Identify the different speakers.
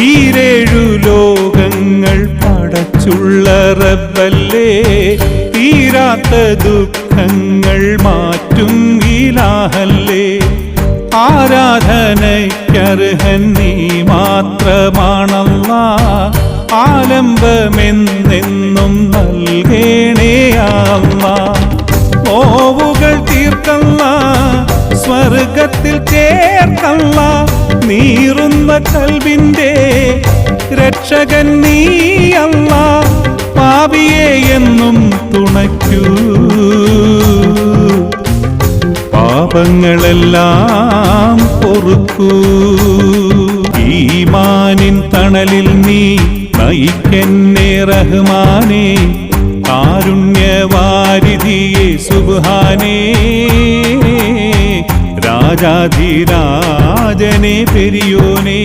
Speaker 1: ഈരേഴു ലോകങ്ങൾ പടച്ചുള്ള റബ്ബല്ലേ? തീരാത്ത ദുഃഖങ്ങൾ മാറ്റും ഇലാഹല്ലേ? ആരാധനയ്ക്കർഹൻ നീ മാത്രമാണല്ല? ആലംബമെന്നെന്നും നൽകേണേയാമ്മ ഓവുകൾ തീർക്കല്ല സ്വർഗത്തിൽ ചേർക്കല്ല. നീറുന്ന കൽവിന്റെ രക്ഷകൻ നീയല്ല പാപിയെ എന്നും തുണയ്ക്കൂ. പാപങ്ങളെല്ലാം പൊറുക്കൂ. ഈമാനിൻ തണലിൽ നീ നയിക്കെന്നെ റഹ്മാനേ. കാരുണ്യവാരിധിയെ സുബാനേ രാജാധിരാജനെ പെരിയോനേ.